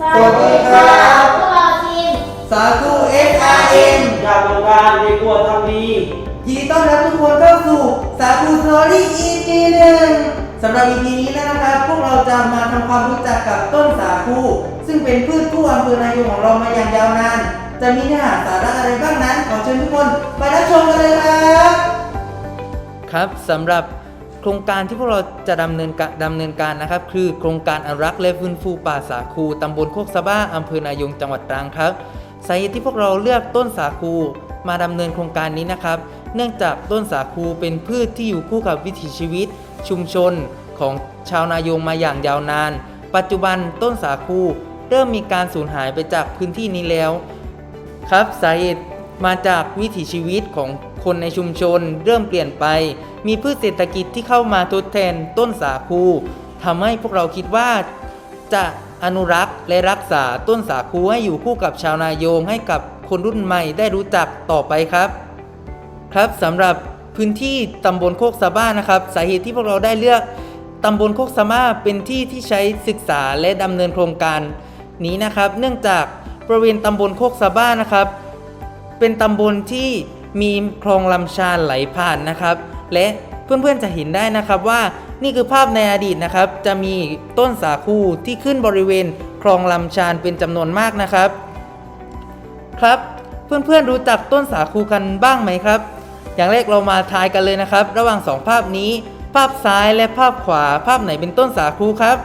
สวัสดีครับพวกเราทีมสาธุ SRM อยากรู้การในกลัวทำดียินดีต้อนรับทุกคนเข้าสู่สาธุสตอรี่ EP หนึ่งสำหรับ EP นี้นะครับ พวกเราจะมาทำความรู้จักกับต้นสาคู ซึ่งเป็นพืชคู่อำเภอนายงของเรามาอย่างยาวนาน จะมีเนื้อหาสาระอะไรบ้างนั้น ขอเชิญทุกคนไปรับชมกันเลยครับ ครับสำหรับ ครงการที่พวกเราจะดำเนินการดำเนินการนะครับ คือโครงการอนุรักษ์และฟื้นฟูป่าสาคูตำบลโคกสะบ้าอำเภอนายงจังหวัดตรังครับสาเหตุที่พวกเราเลือกต้นสาคูมาดำเนินโครงการนี้นะครับ เนื่องจากต้นสาคูเป็นพืชที่อยู่คู่กับวิถีชีวิต ชุมชนของชาวนายงมาอย่างยาวนาน ปัจจุบันต้นสาคูเริ่มมีการสูญหายไปจากพื้นที่นี้แล้ว ครับสาเหตุมาจากวิถีชีวิตของ คนในชุมชนเริ่มเปลี่ยนไป มีพืชเศรษฐกิจที่เข้ามาทดแทนต้นสาคูทำให้พวกเราคิดว่าจะอนุรักษ์และรักษาต้นสาคูให้อยู่คู่กับชาวนายงให้กับคนรุ่นใหม่ได้รู้จักต่อไปครับ ครับสำหรับพื้นที่ตำบลโคกสะบ้านะครับ สาเหตุที่พวกเราได้เลือกตำบลโคกสะบ้าเป็นที่ที่ใช้ศึกษาและดำเนินโครงการนี้นะครับ เนื่องจากบริเวณตำบลโคกสะบ้านะครับ เป็นตำบลที่ มีคลองลำชาญไหลผ่านนะครับ และเพื่อนๆจะเห็นได้นะครับว่านี่คือภาพในอดีตนะครับ จะมีต้นสาคูที่ขึ้นบริเวณคลองลำชาญเป็นจำนวนมากนะครับ ครับเพื่อนๆรู้จักต้นสาคูกันบ้างไหมครับ อย่างแรกเรามาทายกันเลยนะครับ ระหว่างสองภาพนี้ ภาพซ้ายและภาพขวา ภาพไหนเป็นต้นสาคูครับ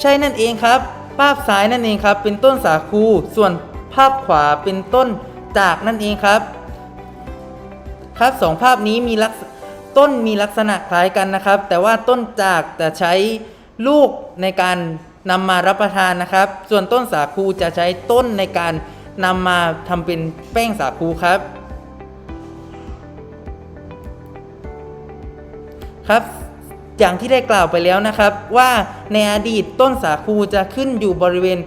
ใช่นั่นเองครับ ภาพซ้ายนั่นเองครับ เป็นต้นสาคูส่วน ภาพขวาเป็นต้นจากนั่นเองครับ ครับสองภาพนี้มีลักษต้นมีลักษณะคล้ายกันนะครับ แต่ว่าต้นจากจะใช้ลูกในการนำมารับประทานนะครับ ส่วนต้นสาคูจะใช้ต้นในการนำมาทำเป็นแป้งสาคูครับ ครับอย่างที่ได้กล่าวไปแล้วนะครับ ว่าในอดีตต้นสาคูจะขึ้นอยู่บริเวณ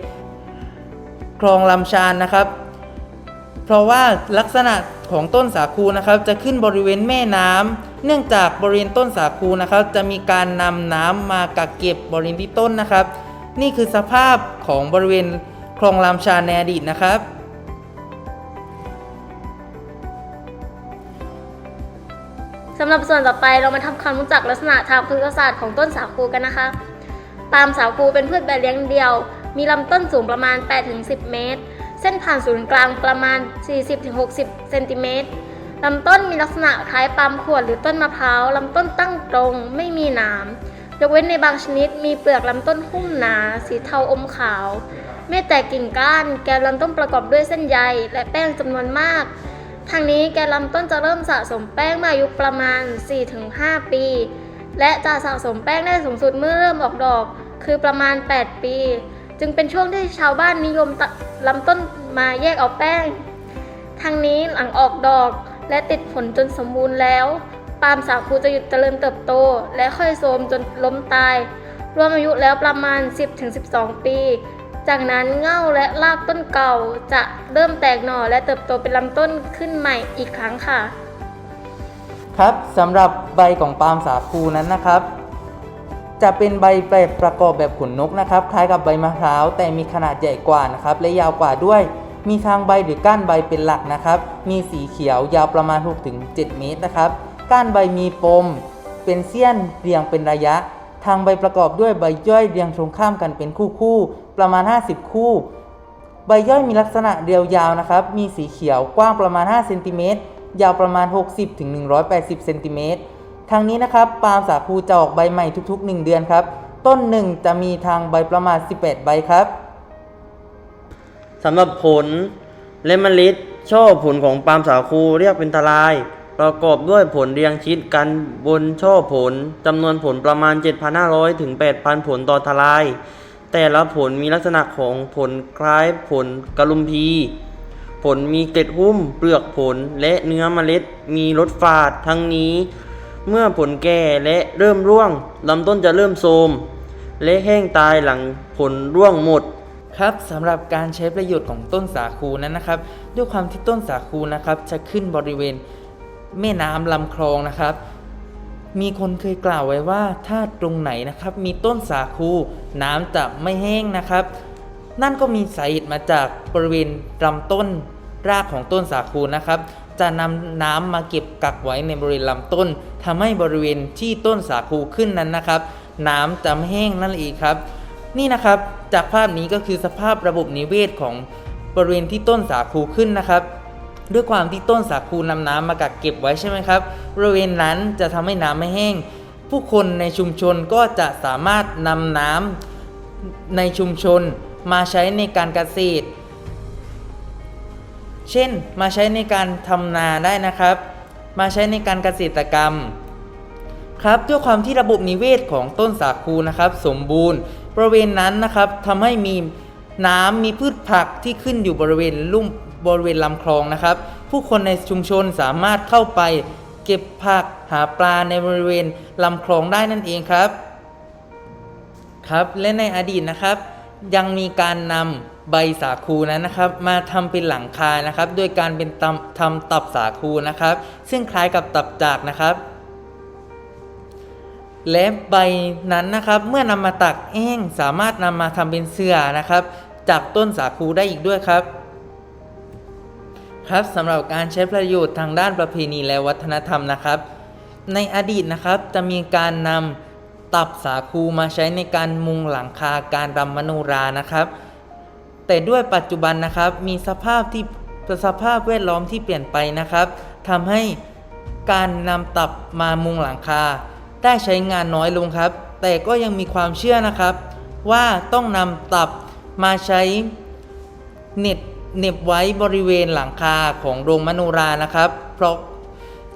คลองลำชานนะครับ เพราะว่าลักษณะของต้นสาคูนะครับ จะขึ้นบริเวณแม่น้ำเนื่องจากบริเวณต้นสาคูนะครับ จะมีการนำน้ำมากักเก็บบริเวณที่ต้นนะครับ นี่คือสภาพของบริเวณคลองลำชานในอดีตนะครับสำหรับส่วนต่อไปเรามาทำความรู้จักลักษณะทางพฤกษศาสตร์ของต้นสาคูกันนะคะ ปาล์มสาคูเป็นพืชแบบเลี้ยงเดี่ยว มีลำต้นสูงประมาณ 8-10 เมตร เส้นผ่านศูนย์กลางประมาณ 40-60 เซนติเมตรลำต้นมีลักษณะคล้ายปาล์มขวดหรือต้นมะพร้าว ลำต้นตั้งตรง ไม่มีหนาม ยกเว้นในบางชนิด มีเปลือกลำต้นหุ้มหนา สีเทาอมขาว ไม่แตกกิ่งก้าน แกนลำต้นประกอบด้วยเส้นใยและแป้งจำนวนมาก ทางนี้แกนลำต้นจะเริ่มสะสมแป้งมื่ออายุประมาณ 4-5 ปี และจะสะสมแป้งได้สูงสุดเมื่อเริ่มออกดอก คือประมาณ 8 ปี จึงเป็นช่วงที่ชาวบ้านนิยมตัดลำต้นมาแยกเอาแป้ง ทางนี้หลังออกดอกและติดผลจนสมบูรณ์แล้ว ปาล์มสาคูจะหยุดเจริญเติบโต และค่อยโทรมจนล้มตาย รวมอายุแล้วประมาณ 10-12 ปี จากนั้นเง่าและรากต้นเก่าจะเริ่มแตกหน่อและเติบโตเป็นลำต้นขึ้นใหม่อีกครั้งค่ะ ครับสำหรับใบของปาล์มสาคูนั้นนะครับ จะเป็นใบแบบประกอบแบบขนนกนะครับคล้ายกับใบมะพร้าวแต่มีขนาดใหญ่กว่านะครับและยาวกว่าด้วย มีทางใบหรือก้านใบเป็นหลักนะครับ มีสีเขียวยาวประมาณ 6-7 เมตรนะครับ ก้านใบมีปม เป็นเสี้ยนเรียงเป็นระยะ ทางใบประกอบด้วยใบย่อยเรียงตรงข้ามกันเป็นคู่ๆประมาณ 50 คู่ ใบย่อยมีลักษณะเรียวยาวนะครับ มีสีเขียวกว้างประมาณ5เซนติเมตรยาวประมาณ 60ถึง180เซนติเมตร ทางนี้นะครับปาล์มสาคูจะออกใบใหม่ทุกๆ 1 เดือนครับ ต้นหนึ่งจะมีทางใบประมาณ 18 ใบครับสำหรับผลและเมล็ดช่อผลของปาล์มสาคูเรียกเป็นทลาย ประกอบด้วยผลเรียงชิดกันบนช่อผลจำนวนผลประมาณ 7,500 ถึง 8,000 ผลต่อทลาย แต่ละผลมีลักษณะของผลคล้ายผลกะลุมพีผลมีเกล็ดหุ้ม เปลือกผลและเนื้อเมล็ดมีรสฝาดทั้งนี้ เมื่อผลแก่และเริ่มร่วงลำต้นจะเริ่มโทรมและแห้งตายหลังผลร่วงหมดครับสำหรับการใช้ประโยชน์ของต้นสาคูนั้นนะครับ ด้วยความที่ต้นสาคูนะครับ จะขึ้นบริเวณแม่น้ำลำคลองนะครับ มีคนเคยกล่าวไว้ว่าถ้าตรงไหนนะครับ มีต้นสาคูน้ำจะไม่แห้งนะครับ นั่นก็มีสาเหตุมาจากบริเวณลำต้นรากของต้นสาคูนะครับ จะนำน้ำมาเก็บกักไว้ในบริเวณลำต้นทำให้บริเวณที่ต้นสาคูขึ้นนั้นนะครับ น้ำจะไม่แห้งนั่นเองครับ นี่นะครับจากภาพนี้ก็คือสภาพระบบนิเวศของบริเวณที่ต้นสาคูขึ้นนะครับ ด้วยความที่ต้นสาคูนำน้ำมากักเก็บไว้ใช่ไหมครับบริเวณนั้นจะทำให้น้ำไม่แห้ง ผู้คนในชุมชนก็จะสามารถนำน้ำในชุมชนมาใช้ในการเกษตร เช่น มาใช้ในการทำนาได้นะครับ มาใช้ในการเกษตรกรรม ครับด้วยความที่ระบบนิเวศของต้นสาคูนะครับ สมบูรณ์ บริเวณนั้นนะครับทำให้มีน้ำมีพืชผักที่ขึ้นอยู่บริเวณลุ่มบริเวณลำคลองนะครับ ผู้คนในชุมชนสามารถเข้าไป เก็บผักหาปลาในบริเวณลำคลองได้นั่นเองครับ ครับและในอดีตนะครับ ยังมีการนำใบสาคูนั้นนะครับ มาทำเป็นหลังคานะครับ โดยการเป็นตำทำตับสาคูนะครับ ซึ่งคล้ายกับตับจากนะครับ และใบนั้นนะครับ เมื่อนำมาตักแห้งสามารถนำมาทำเป็นเสื่อนะครับ จากต้นสาคูได้อีกด้วยครับครับสำหรับการใช้ประโยชน์ทางด้านประเพณีและวัฒนธรรมนะครับ ในอดีตนะครับจะมีการนำ ตับสาคูมาใช้ในการมุงหลังคาการรำมโนรานะครับ แต่ด้วยปัจจุบันนะครับมีสภาพที่สภาพแวดล้อมที่เปลี่ยนไปนะครับทำให้การนำตับมามุงหลังคา ได้ใช้งานน้อยลงครับ แต่ก็ยังมีความเชื่อนะครับ ว่าต้องนำตับมาใช้เน็ตเน็บไว้บริเวณหลังคาของโรงมโนรานะครับ เพราะ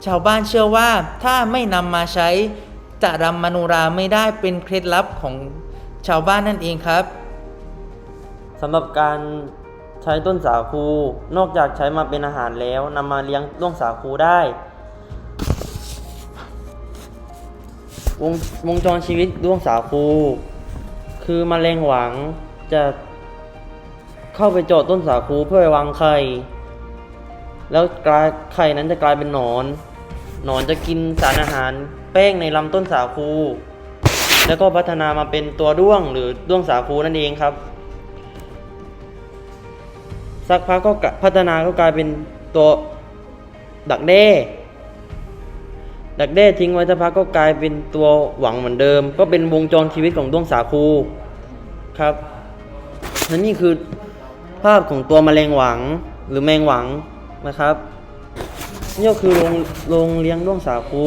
ชาวบ้านเชื่อว่าถ้าไม่นำมาใช้ จะรำมโนราไม่ได้เป็นเคล็ดลับของชาวบ้านนั่นเองครับสำหรับการใช้ต้นสาคูนอกจากใช้มาเป็นอาหารแล้วนำมาเลี้ยงต้นสาคูได้ วงวงจรชีวิตด้วงสาคูคือมแมลงหวังจะเข้าไปเจาะต้นสาคูเพื่อไปวางไข่ แล้วกลายไข่นั้นจะกลายเป็นหนอน หนอนจะกินสารอาหาร ป้งในลำต้นสาคู แล้วก็พัฒนามาเป็นตัวด้วงหรือด้วงสาคูนั่นเองครับ สักพักก็พัฒนาก็กลายเป็นตัวดักแด้ ดักแด้ทิ้งไว้สักพักก็กลายเป็นตัวหวังเหมือนเดิม ก็เป็นวงจรชีวิตของด้วงสาคูครับและนี่คือภาพของตัวแมลงหวังหรือแมงหวังนะครับนี่ก็คือโรงโรงเลี้ยงด้วงสาคู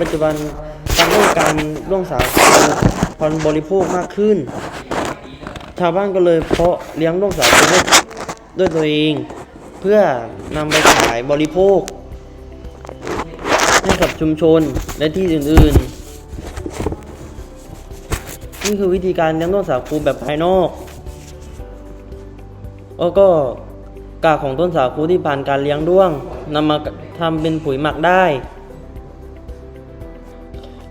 ปัจจุบันการต้องการด้วงสาคูคนบริโภคมากขึ้น ชาวบ้านก็เลยเพาะเลี้ยงด้วงสาคูด้วยด้วยตัวเอง เพื่อนำไปขายบริโภค ให้กับชุมชนและที่อื่นๆ นี่คือวิธีการเลี้ยงต้นสาคูแบบภายนอก แล้วก็กากของต้นสาคูที่ผ่านการเลี้ยงด้วงนำมาทำเป็นปุ๋ยหมักได้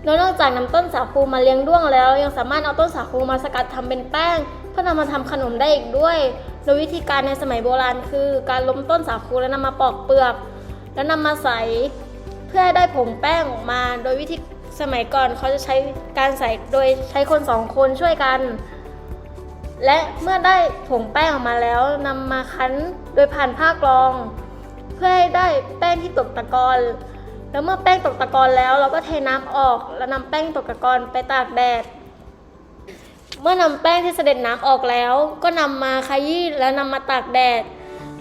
แล้วนอกจากนำต้นสาคูมาเลี้ยงด้วงแล้ว ยังสามารถเอาต้นสาคูมาสกัดทำเป็นแป้งเพื่อนำมาทำขนมได้อีกด้วย โดยวิธีการในสมัยโบราณคือ การล้มต้นสาคูแล้วนำมาปอกเปลือก แล้วนำมาใส่เพื่อให้ได้ผงแป้งออกมา โดยวิธีสมัยก่อนเขาจะใช้การใส่โดยใช้คนสองคนช่วยกัน และเมื่อได้ผงแป้งออกมาแล้วนำมาคั้นโดยผ่านผ้ากรอง เพื่อให้ได้แป้งที่ตกตะกอน แล้วเมื่อแป้งตกตะกอนแล้วเราก็เทน้ำออกแล้วนำแป้งตกตะกอนไปตากแดด เมื่อนำแป้งที่เสด็จน้ำออกแล้ว ก็นำมาขยี้แล้วนำมาตากแดด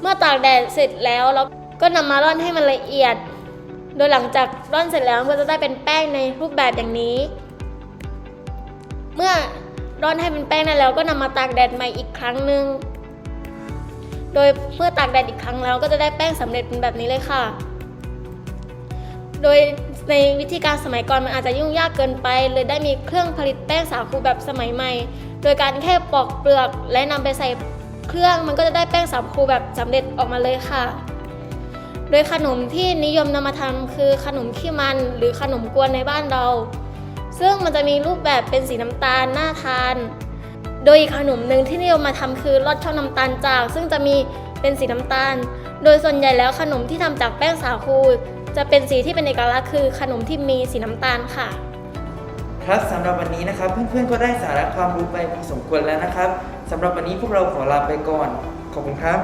เมื่อตากแดดเสร็จแล้วเราก็นำมาร่อนให้มันละเอียด โดยหลังจากร่อนเสร็จแล้วก็จะได้เป็นแป้งในรูปแบบอย่างนี้ เมื่อร่อนให้เป็นแป้งได้แล้วก็นำมาตากแดดใหม่อีกครั้งหนึ่งโดยเมื่อตากแดดอีกครั้งแล้วก็จะได้แป้งสำเร็จเป็นแบบนี้เลยค่ะ โดยในวิธีการสมัยก่อนมันอาจจะยุ่งยากเกินไป เลยได้มีเครื่องผลิตแป้งสาคูแบบสมัยใหม่ โดยการแค่ปอกเปลือกและนำไปใส่เครื่องมันก็จะได้แป้งสาคูแบบสำเร็จออกมาเลยค่ะ โดยขนมที่นิยมนำมาทำคือขนมขี้มันหรือขนมกวนในบ้านเรา ซึ่งมันจะมีรูปแบบเป็นสีน้ำตาลน่าทาน โดยอีกขนมหนึ่งที่นิยมมาทำคือลอดช่องน้ำตาลจาก ซึ่งจะมีเป็นสีน้ำตาล โดยส่วนใหญ่แล้วขนมที่ทำจากแป้งสาคู จะเป็นสีที่เป็นเอกลักษณ์คือขนมที่มีสีน้ำตาลค่ะ ครับสำหรับวันนี้นะครับ เพื่อนๆก็ได้สาระความรู้ไปพอสมควรแล้วนะครับสำหรับวันนี้พวกเราขอลาไปก่อน ขอบคุณครับ